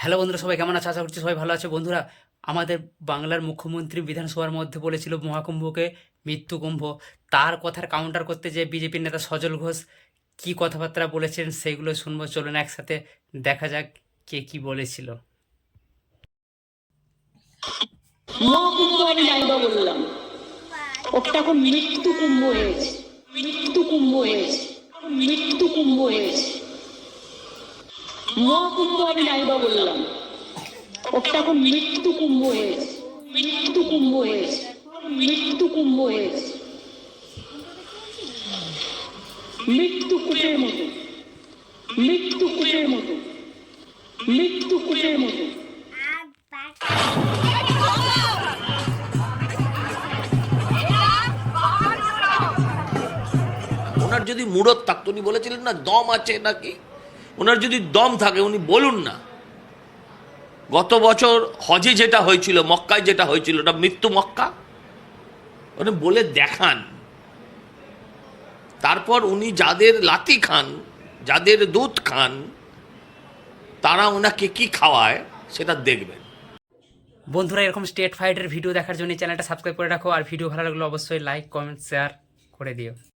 Hello বন্ধুরা, সবাই কেমন আছে? আশা করছি সবাই ভালো আছে। বন্ধুরা, আমাদের বাংলার মুখ্যমন্ত্রী বিধানসভার মধ্যে বলেছিল মহাকুম্ভকে মৃত্যু কুম্ভ। তার কথার কাউন্টার করতে যে বিজেপির নেতা সজল ঘোষ কি কথাবার্তা বলেছেন সেগুলো শুনব। চলুন একসাথে দেখা যাক কে কি বলেছিল। মহাকুম্ভ বললাম। ওটা এখন মৃত্যু কুম্ভ হয়েছে। মৃত্যু কুম্ভ হয়েছে। মৃত্যু কুম্ভ হয়েছে। মহাকুম্ভ আমি নাইবা বললাম। ওটা এখন মৃত্যু কুম্ভ হয়েছে। মৃত্যু কুম্ভ হয়েছে। মৃত্যু কুম্ভ হয়েছে। মৃত্যু কূপের মতো। মৃত্যু কূপের মতো। মৃত্যু কূপের মতো। ওনার যদি মুরত থাকতো, উনি বলেছিলেন না, দম আছে নাকি? ওনার যদি দম থাকে, উনি বলুন না। গত বছর হজে যেটা হয়েছিল, মক্কায় যেটা হয়েছিল, ওটা মৃত্যু মক্কা? উনি বলে দেখান। তারপর উনি যাদের লাতি খান, যাদের দুধ খান, তারা ওনাকে কি খাওয়ায়, সেটা দেখবেন। বন্ধুরা, এরকম স্টেট ফাইটের ভিডিও দেখার জন্য চ্যানেলটা সাবস্ক্রাইব করে রাখো, আর ভিডিও ভালো লাগলে অবশ্যই লাইক কমেন্ট শেয়ার করে দিও।